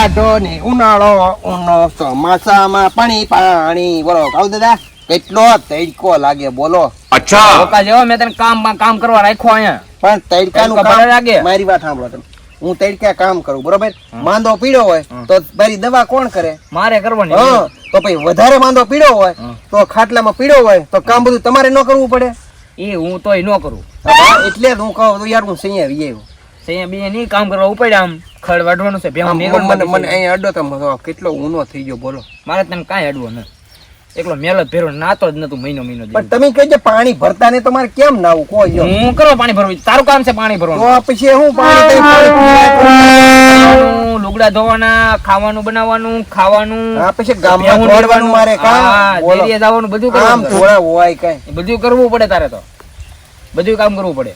ટાઢો ને ઉનાળો ઉનો ચોમાસામાં પાણી પાણી. બોલો કાઉ દાદા કેટલો તડકો લાગે બોલો. ધોકા જેવો મેં તને કામ કામ કરવા રાખ્યો અહીંયા. પણ તડકાનું તડકો કામ લાગે. મારી વાત સાંભળો તમે. હું તડકા કામ કરું બરોબર? માંદો પીડો હોય તો મારી દવા કોણ કરે? મારે કરવાની હા તો પછી વધારે માંદો પીડો હોય તો ખાટલામાં પીડો હોય તો કામ બધું તમારે ન કરવું પડે. એ હું તોય ન કરું. એટલે જ હું કહું યાર હું સૈયા આવી આવ્યો અહીંયા બે નહીં કામ કરવા ઉપાડ્યા આમ. ખડ વાઢવાનું છે ભેહું મને મને અહીંયા અડો તમે કેટલો ઊનો થઈ ગયો બોલો. મારે તને કાંઈ અડવો ન એકલો મેલો ભેરો નાતો જ નતું મહિનો મહિનો પણ. તમે કહેજો પાણી ભરતા ને તમારે કેમ નાવું જો. હું કરો પાણી ભરવું? તારું કામ છે પાણી ભરવાનું. તો પછી હું પાણી લુગડા ધોવાના ખાવાનું બનાવવાનું ખાવાનું હા પછી ગામમાં દોડવાનું મારે કામ? બોલો. જવાનું બધું કામ થોડા હોય કઈ. બધું કરવું પડે તારે તો. બધું કામ કરવું પડે.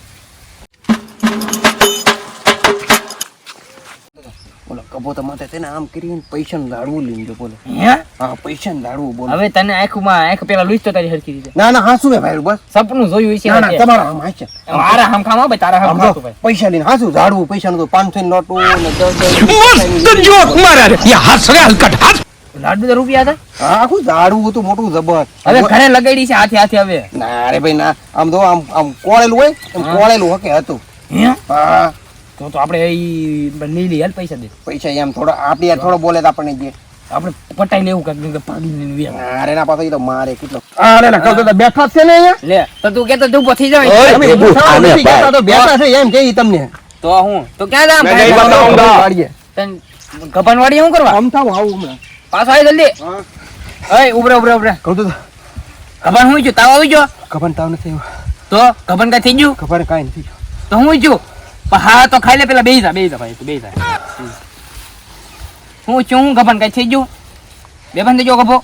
કબો તમારે તેને આમ કરીને પૈસા દાડવું લઈને જો બોલો. હા? પૈસા દાડવું બોલો. હવે તને આંખમાં આંખ પેલા લૂછતો તારી હરખી દીધે ના ના હાસુ હે ભાઈ બસ. સપનું જોયું છે ના ના તમારા આમ હાચે મારા હમ ખાવા ભાઈ તારા હમ આમ ભાઈ પૈસા લઈને હાસુ દાડવું પૈસા નું તો પાંચસો ની નોટો ને દસ હાસ લાડુ તો રૂપિયા હતા? હા આખું દાડવું હતું મોટું જબર. હવે ઘરે લગાડી છે હાથે હાથે હવે. ના રે ભાઈ ના. આમ તો આમ આમ કોળેલું હોય એમ કોળેલું હકે હતું. હા. તો તો આપણે ઈ લઈ હાલ પૈસા દે. પૈસા એમ થોડા આપણે યાર થોડો બોલે તો આપણને જે આપણે પટાઈ લેવું કાંઈક લઈને વ્યા. અરે ના પાછો તો મારે કેટલો અરે ના કહું તો બેઠા છે ને અહીંયા. લે તો તું કેતો તું પછી જાય. તમે તો બેઠા છે એમ કે તમને. તો હું તો ક્યાં કઈ તન ગભાન વાડી શું કરવા? આમ થાવ આવું હમણાં. પાછો આવી જલ્દી. હા. ઓય ઉભરે ઉભરે ઉભરે. કહું તો ગભાન હું છું તાવ આવી ગયો? ગભન તાવ નથી તો ગભન કાંઈ થઈ ગયું? ખબર કાંઈ નથી. તો હું છું હા તો ખાઈ લે પેલા બેસા બેઝા ભાઈ તું બેહી હું ચું હું કઈ કાંઈ થઈ ગયું બેભાન થઈ ગયો ગભો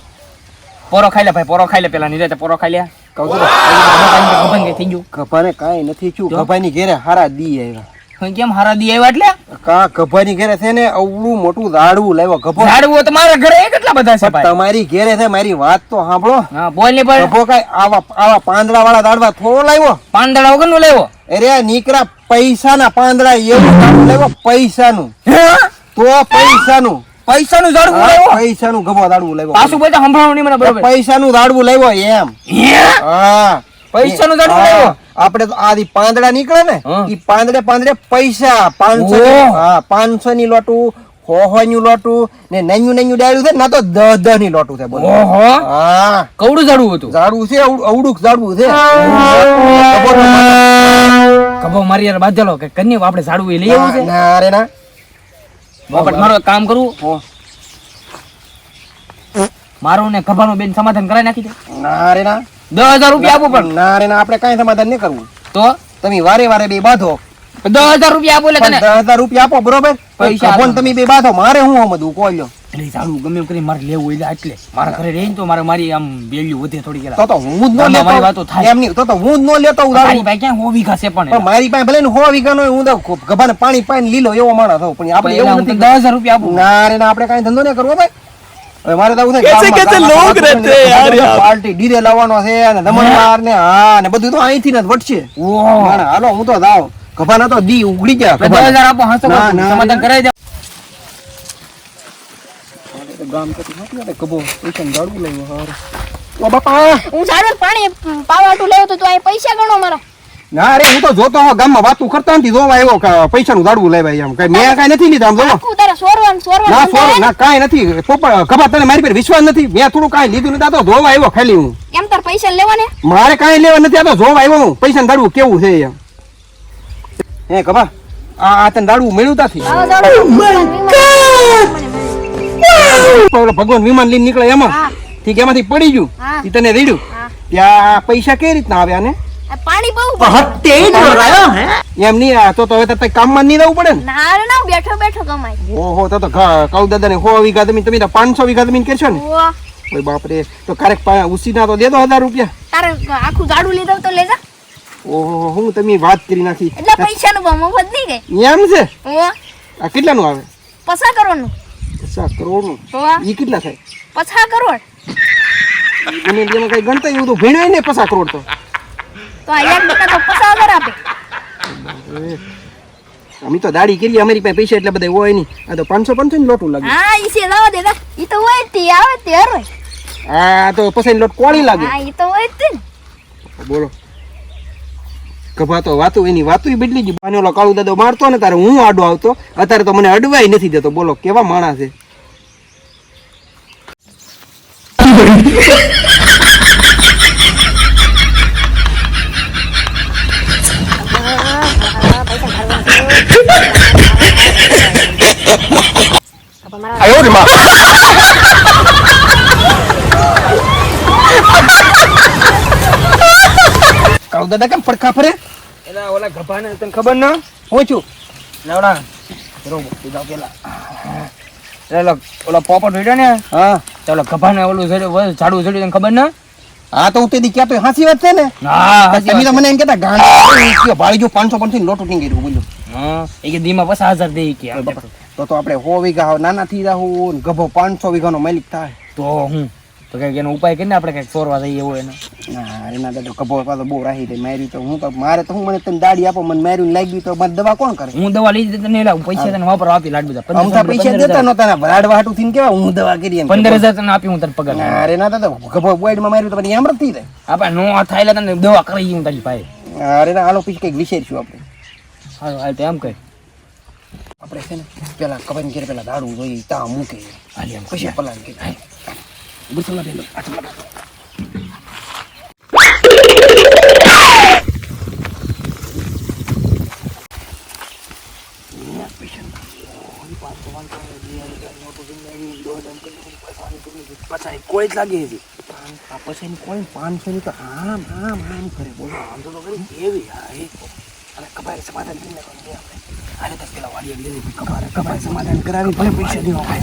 પોરો ખાઈ લે ભાઈ પોરો ખાઈ લે પેલા નીરે પોરો ખાઈ લે કહું તો ગભન કઈ થઈ ગયું ગભાને કાંઈ નથી ચું? ગભાની ઘેરે હારા દી આવ્યા કેમ હારા દી આવ્યા એટલે? કા ગભાની ઘેરે છે ને અવળું મોટું ઝાડવું લાવ્યો ગભો ઝાડવું તો મારા ઘરે કેટલા બધા છે ભાઈ. તમારી ઘેરે છે મારી વાત તો સાંભળો. હા બોલ ને ભાઈ ગભો કાંઈ આવા આવા પાંદડા વાળા ઝાડવા થોડો લાવ્યો? પાંદડા વગરનું લાવ્યો? અરે નીકળા પૈસાના પાંદડા એવું લાવ્યો પૈસાનું. તો પૈસાનું. પૈસા નું ઝાડવું લાવ્યો? લેવો પૈસાનું ગભો ઝાડવું લાવ્યો. પાછું બોલતા સંભળાવું નહીં મને બરોબર. પૈસાનું ઝાડવું લાવ્યો એમ. હા? પૈસાનું નું હા. લાવ્યો? આપણે તો આ પાંદડા નીકળે ને એ પાંદડે પાંદડે પૈસા પાંચસો હા પાંચસો ની લોટું હોહો લોટું ને નૈયું નૈયું ડાળ્યું છે ના તો દહ દહની લોટું છે બોલો. ઓહો. હા. કવડું ઝાડવું હતું? ઝાડવું છે અવડું ઝાડવું છે. કબો મારી યાર બાંધેલો કે કન્યા આપણે ઝાડવું લઈ આવું છે? ના અરે ના. બાપટ મારો કામ કરવું મારું ને કભાનું બેન સમાધાન કરાવી નાખી દે ના અરે ના. દસ હજાર રૂપિયા આપો પણ. ના રે ના આપણે કાંઈ સમાધાન નહીં કરવું. તો? તમે વારે વારે બે બાંધો. દસ હજાર રૂપિયા આપો એટલે દસ હજાર રૂપિયા આપો બરોબર? પૈસા ફોન તમે બે બાંધો મારે હું સમજવું કોઈ લ્યો. એટલે ગમે એમ કરી મારે લેવું એટલે એટલે. મારા ઘરે રહીને તો મારે મારી આમ બેલ્યું વધે થોડી તો તો હું જ ન ગામમાં મારી વાતો થાય. એમ નહીં તો તો હું જ ન લેતો ક્યાં પણ પણ મારી પાસે ભલે ને વીઘાનો હું તો ગભાને પાણી પાઈને લીલો એવો માણસ હોઉં. પણ આપણે એવું નથી દસ હજાર રૂપિયા આપું. ના રે ના આપણે કાંઈ ધંધો નહીં કરવો ભાઈ. હવે મારે તો આવું થાય કે કે લોક રહેતે યાર પાર્ટી ડીજે લાવવાનો છે અને દમણમાર ને હા ને બધું તો અહીંથી ને વટશે ના હાલો હું તો જાવ કફાના તો દી ઉગડી ગયા કફા આપો હસો સમાધાન કરાઈ દે ગામ તો નથી ને કબો ઈશન ગાડું લઈ હાર. ઓ બાપા. હું સારું પાણી પાવાટું લેવું તો તું આ પૈસા ગણો મારા. ના રે હું તો જોતો હો ગામમાં વાતું કરતા નથી જોવા આવ્યો કે પૈસાનું દાડવું લેવા એમ. કઈ મેં કઈ નથી લીધા આમ જોવો. ના બંધાય ના કઈ નથી. પોપા ખબર તને મારી પર વિશ્વાસ નથી. મેં થોડું કઈ લીધું નથી આ તો જોવા આવ્યો ખાલી હું. એમ તાર પૈસા લેવા ને? મારે કઈ લેવા નથી આ તો જોવા આવ્યો હું. પૈસા દાડવું કેવું છે એમ. હે ખબર આ આ તને દાડવું મળ્યું તાથી? ભગવાન વિમાન. ઓલો ભગવાન વિમાન લઈને નીકળે એમાં. ઠીક એમાંથી પડી ગયું. હા. તને રેડ્યું. ત્યાં પૈસા કઈ રીતના આવ્યા ને? પાણી બહુ એમ નહીં આ તો તો હવે તારે કામમાં નહીં રહેવું પડે ને. ના ના બેઠો બેઠો કમાય ઓહો તો તો કઉ દાદા ને હો વીઘા જમીન તમે પાંચસો વીઘા જમીન કરશો ને? ઓ ઓય બાપરે તો કારેક પા- ઉસીના તો દે દો હજાર રૂપિયા. તારે આખું ઝાડુ લીધું તો લેજા. ઓહો હું તમે વાત કરી નાખી. એટલે પૈસા નું મફત નહીં ગઈ એમ છે? ઓ આ કેટલાનું આવે? પસા નું પચાસ કરોડનું? નું ઈ કેટલા થાય? પછા કરોડ. મને એમાં કઈ ગણતા એવું તો ભણાય ને પચાસ કરોડ તો. તો અહીંયા એક તો પચાસ હજાર આપે. અમે તો દાડી કરી અમારી પાસે પૈસા એટલે બધા હોય નહીં. આ તો પાંચસો પાંચસો ની લોટું લાગે. હા ઈ છે લાવો દેતા ઈ તો હોય તે આવે તે હરોય આ તો પછી લોટ કોળી લાગે. હા ઈ તો હોય તે બોલો. કભા તો વાતું એની વાતું બદલી ગઈ. બાને ઓલો કાળુ દાદો મારતો ને તારે હું આડો આવતો? અત્યારે તો મને અડવાય નથી દેતો. બોલો કેવા માણસ છે? કાળુ દાદા કેમ પડખા ફરે? એલા ઓલા ગભાને તને ખબર ના? હું છું. લેવડા રો બીજા પેલા. એટલે ઓલા પોપટ ઉડ્યો ને? હા. ચાલો ગભાને ઓલું ઝડ્યું ઝાડું ઝડ્યું તને ખબર ના? હા તો હું તેથી ક્યાં તો હાસી વાત છે ને? હા તમે તો મને એમ કહેતા ગાંડ ભાડી જો પાંચસો પાંચસો લોટ ઉઠી ગયું બોલ્યો. હા એ કે દીમાં પચાસ હજાર દે કે તો તો આપણે સો વીઘા નાના થઈ જાહું ગભો પાંચસો વીઘાનો માલિક થાય. તો હું? તો કંઈક એનો ઉપાય કરીને આપણે કંઈક ચોરવા જઈએ એવો એને. ના એના દાદા ગભો પાછો બહુ રાખી દે મારી તો હું તો મારે તો હું મને તને દાડી આપો મને માર્યું લાગી તો મારે દવા કોણ કરે? હું દવા લઈ તને એલા પૈસા તને વાપરવા આપી લાડ બધા. અમથા પૈસા દેતા નતા ને ભરાડવા હાટું થઈને કેવા હું દવા કરી પંદર હજાર તને આપી હું તને પગાર અરે ના દાદા ગભો બોઈડમાં માર્યું તો પછી એમ થઈ જાય આપણે નો થાય એટલે તને દવા કરી હું તારી પાસે. અરે ના હાલો પછી કંઈક વિચારશું આપણે. હાલો હાલ તો એમ કહે આપણે છે ને પેલા કબાઈ ઘેર પેલા દાડું જોઈએ તા મૂકે હાલ પછી પલાન કે બુસલા દે લો આટલા કોઈ જ લાગે છે પછી કોઈ પાંચસો ની તો આમ આમ આમ કરે બોલો આમ તો કરી કેવી હા અને કબાઈ સમાધાન કરીને આપણે હાલે તો પેલા વાડી કબાઈ સમાધાન કરાવી ભલે પૈસા દેવા